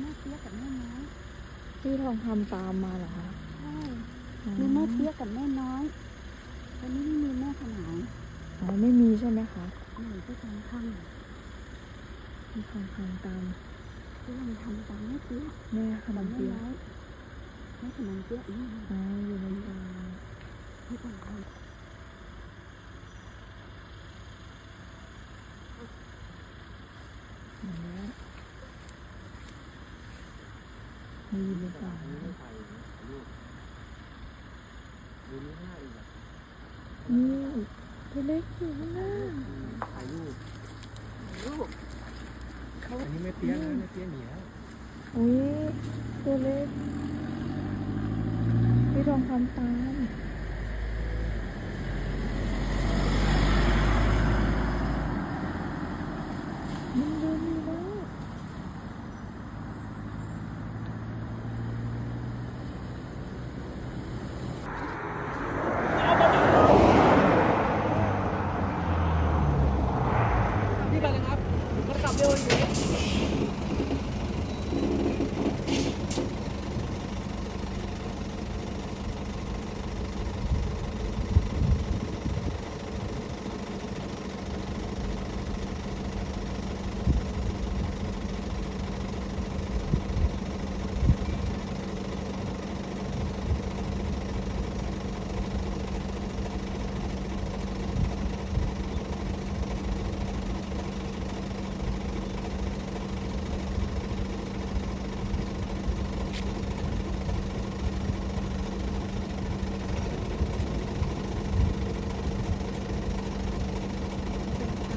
แม่เปี๊ยกกับแม่น้อยพี่ทองคำตามมาเหรอคะใช่อ๋อมีแม่เปี๊ยกกับแม่น้อยตอนนี้ไม่มีแม่ขนายอ๋อไม่มีใช่ไหมคะหนูที่ทำข้างพี่ทองคำตามที่ยังทำตามแม่เปี๊ยกแม่ขนกับมแม่เปี๊ยะน้อยแม่ขนมเปี๊ยกนี่อ๋ออยู่ในตาที่ต้องทเห็นแล้วมีหรือเปล่า นี่ตัวเล็กอยู่ข้างหน้าถ่ายรูปำลูกอันนี้ไม่เปี้ยนะไม่เปี้ยหนียวอุ้ยตัวเล็กพี่ทองคำตามมันเดินอยู่แล้ว พี่กันเลยครับผมกลับเร็วอยู่เนี่ย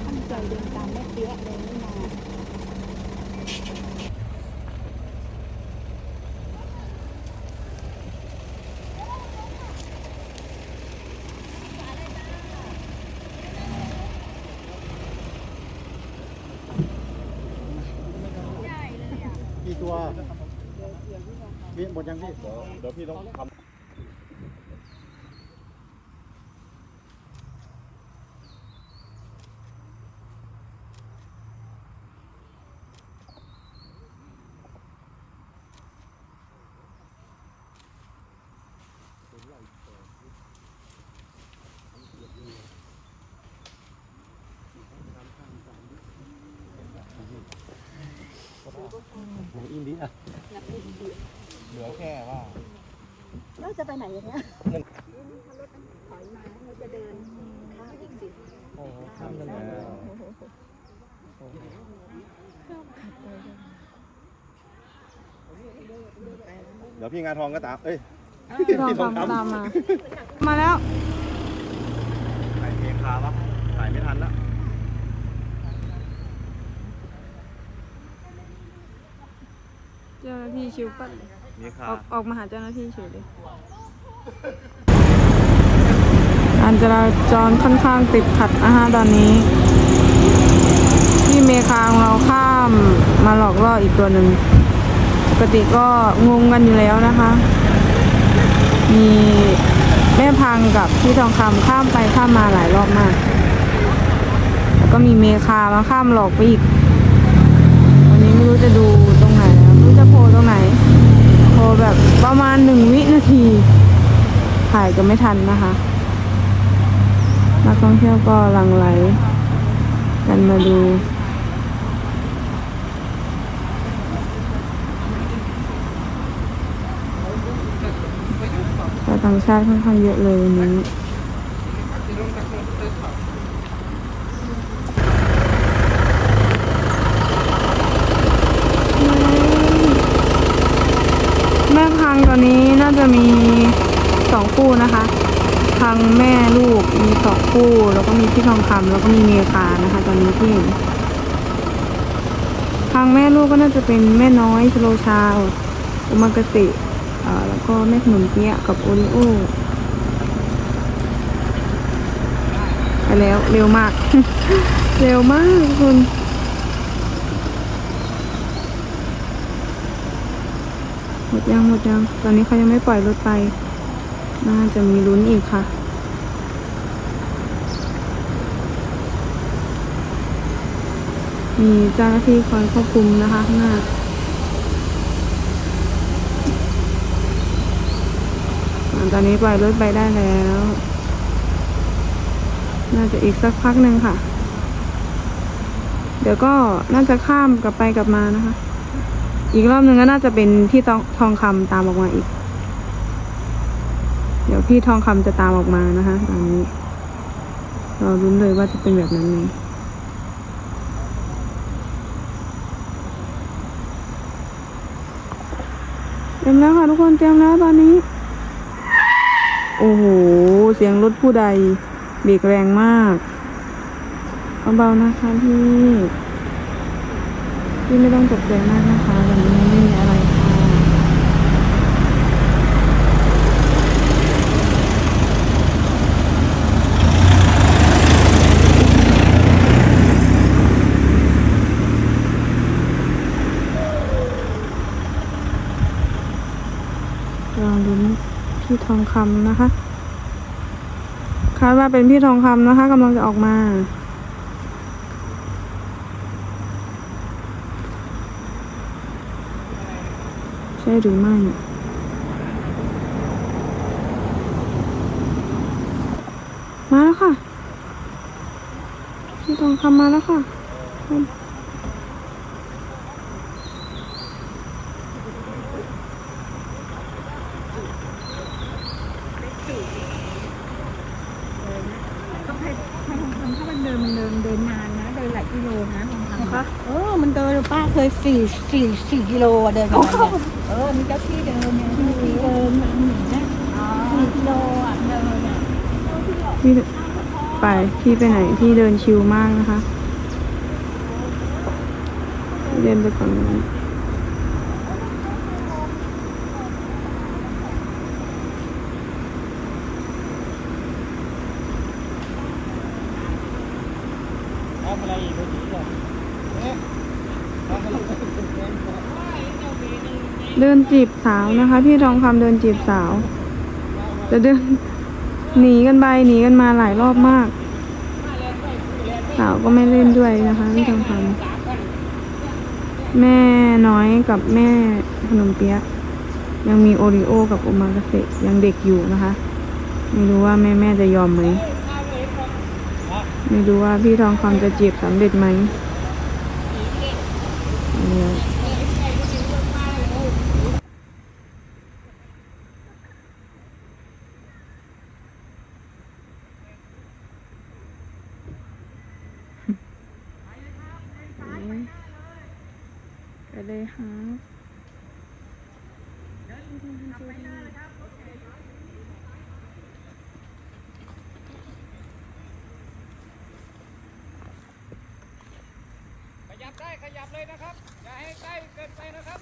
ตั้งใจเดินตามแม่เปี๊ยกเลยนี่นา กี่ตั วพี่หมดยังพี่ เดี๋ยวพี่ต้องทำ หมูอินเดีย เหลือแค่ว่า แล้วจะไปไหนอย่างเงี้ยถ้ารถถอยมาเราจะเดินข้ามอีกสิโอ้โหข้ามกันแล้วเดี๋ยวพี่งาทองก็ตาม เอ้ย พี่ทองคำตามมา มาแล้วถ่ายเพลงคาปะถ่ายไม่ทันละเจ้าหน้าที่ชิวปัด มีคาออกออกมาหาเจ้าหน้าที่เฉยเลยการจราจรค่อนข้างติดขัดนะฮะตอนนี้ที่เมคาของเราข้ามมาหลอกล่ออีกตัวหนึ่งปกติก็งงกันอยู่แล้วนะคะ มีแม่พังกับพี่ทองคำข้ามไปข้ามมาหลายรอบมาก แล้วก็มีเมคามาข้ามหลอกไปอีก วันนี้ไม่รู้จะดู แบบประมาณหนึ่งวินาที ถ่ายก็ไม่ทันนะคะนักท่องเที่ยวก็หลังไหล กันมาดูชาวต่างชาติค่อนข้างเยอะเลยวันนี้ แม่พัง ตอนนี้น่าจะมีสองคู่นะคะพังแม่ลูกมีสองคู่ แล้วก็มีพี่ทองคำแล้วก็มีเมียคานะคะ ตอนนี้ที่เห็นพังแม่ลูกก็น่าจะเป็นแม่น้อยสโลชาวอุมากตะเอ่อแล้วก็แม่ขนมเปี๊ยะกับโอริโอไปแล้วเร็วมาก เร็วมากทุกคน หมดยังหมดยัง ตอนนี้เขายังไม่ปล่อยรถไป น่าจะมีลุ้นอีกค่ะมีเจ้าหน้าที่คอยควบคุมนะคะข้างหน้าอ่าตอนนี้ปล่อยรถไปได้แล้ว น่าจะอีกสักพักหนึ่งค่ะ เดี๋ยวก็น่าจะข้ามกลับไปกลับมานะคะ อีกรอบหนึ่งก็น่าจะเป็นพี่ทองทองคำตามออกมาอีก เดี๋ยวพี่ทองคำจะตามออกมานะคะตอนนี้เรารุ้นเลยว่าจะเป็นแบบนั้นไหมเตรียมแล้วค่ะทุกคนเตรียมแล้วตอนนี้ โอ้โห เสียงรถผู้ใดเบรกแรงมากเบาๆนะคะพี่ พี่ไม่ต้องตกใจมากนะคะวันนี้ไม่มีอะไรค่ะรอลุ้นพี่ทองคำนะคะ คาดว่าเป็นพี่ทองคำนะคะกำลังจะออกมา หรือไม่มาแล้วค่ะพี่ทองคำมาแล้วค่ะ ก็ให้ให้ทองคำถ้ามันเดินมันเดินเดินนานนะเดินหลายกิโลนะทองคำคะ เออ มันเดินป้าเคยสี่สี่สี่กิโลอะเดินประมาณเนี้ย เออมีเจ้าที่เดิมเนี่ยที่เดินมันหนีนะสี่กิโลอะเดินอะพี่ไปพี่ไปไหนพี่เดินชิวมากนะคะ เดินไปก่อนนะำอะไรอีกคนนี้อะเอ๊ะทำอะไร เดินจีบสาวนะคะ พี่ทองคำเดินจีบสาว จะเดินหนีกันไปหนีกันมาหลายรอบมาก สาวก็ไม่เล่นด้วยนะคะ พี่ทองคำแม่น้อยกับแม่ขนมเปี๊ยะยังมีโอริโอกับโอมากาเสะยังเด็กอยู่นะคะ ไม่รู้ว่าแม่แม่จะยอมไหม ไม่รู้ว่าพี่ทองคำจะจีบสำเร็จไหมเนี่ยไป เลยฮะขยับได้ขยับเลยนะครับ อย่าให้ใกล้เกินไปนะครับ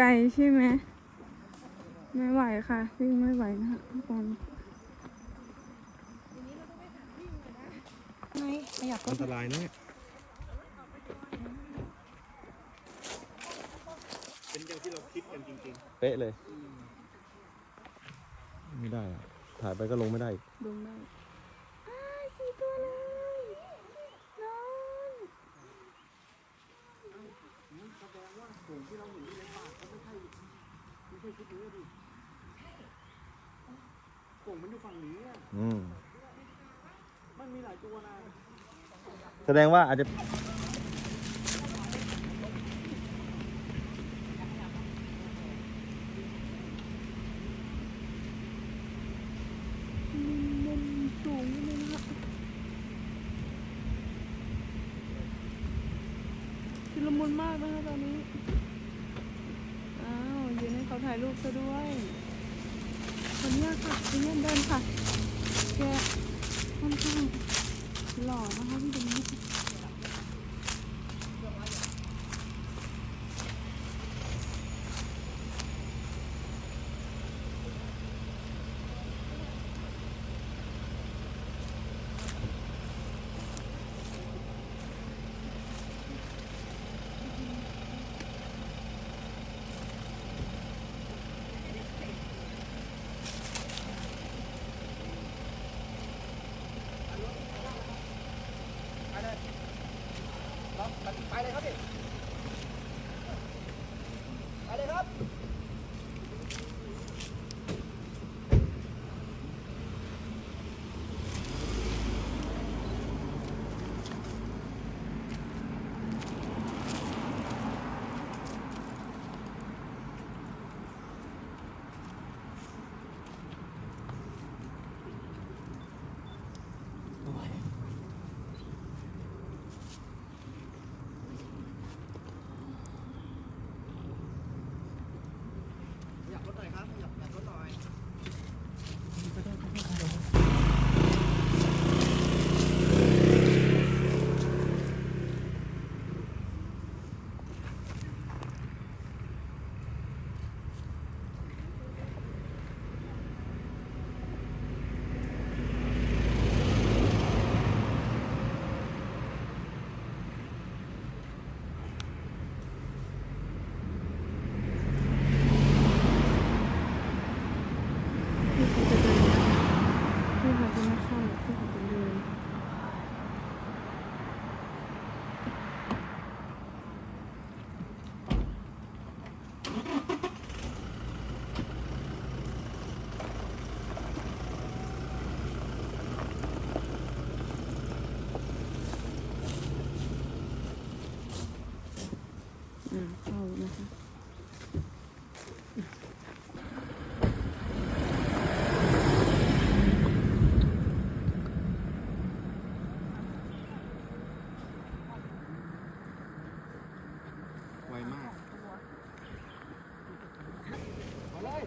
ไกลใช่ไหม ไม่ไหวค่ะวิ่งไม่ไหวนะคะทุกคนอันตรายนะเนี่ยเป็นอย่างที่เราคิดกันจริงๆเป๊ะเลยไม่ได้อะถ่ายไปก็ลงไม่ได้อีกดูได้อ้ายสี่ตัวเลยนอน แสดงว่าถุงที่เราเห็นในป่าก็ไม่ใช่ไม่ใช่ชุดนี้ดิถุงมันอยู่ฝั่งนี้อะอืม มันมีหลายตัวนะ แสดงว่าอาจจะ คนมากนะคะตอนนี้ อ้าวยืนให้เขาถ่ายรูปซะด้วยคนนี้ค่ะคนนี้เดินค่ะ แกค่อนข้างหล่อนะคะพี่ตรงนี้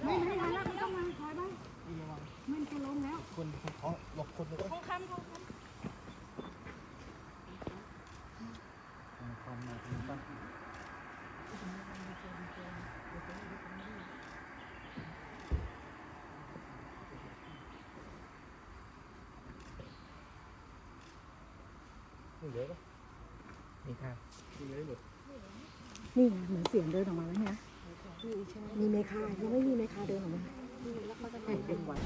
ไม่ไม่ทันแล้วไม่ต้องมาถอยไปมันจะลงแล้ว คนเขาหลบคนเลยทองคำทองคำคำมาคุณป้านี่ค่ะหมดนี่ไงเหมือนเสียงเดินออกมาแล้วเนี่ย มีไหมมีไหคะยังไม่มีไหมคะเดินออกมาแล้วเขาจะเป็นวัด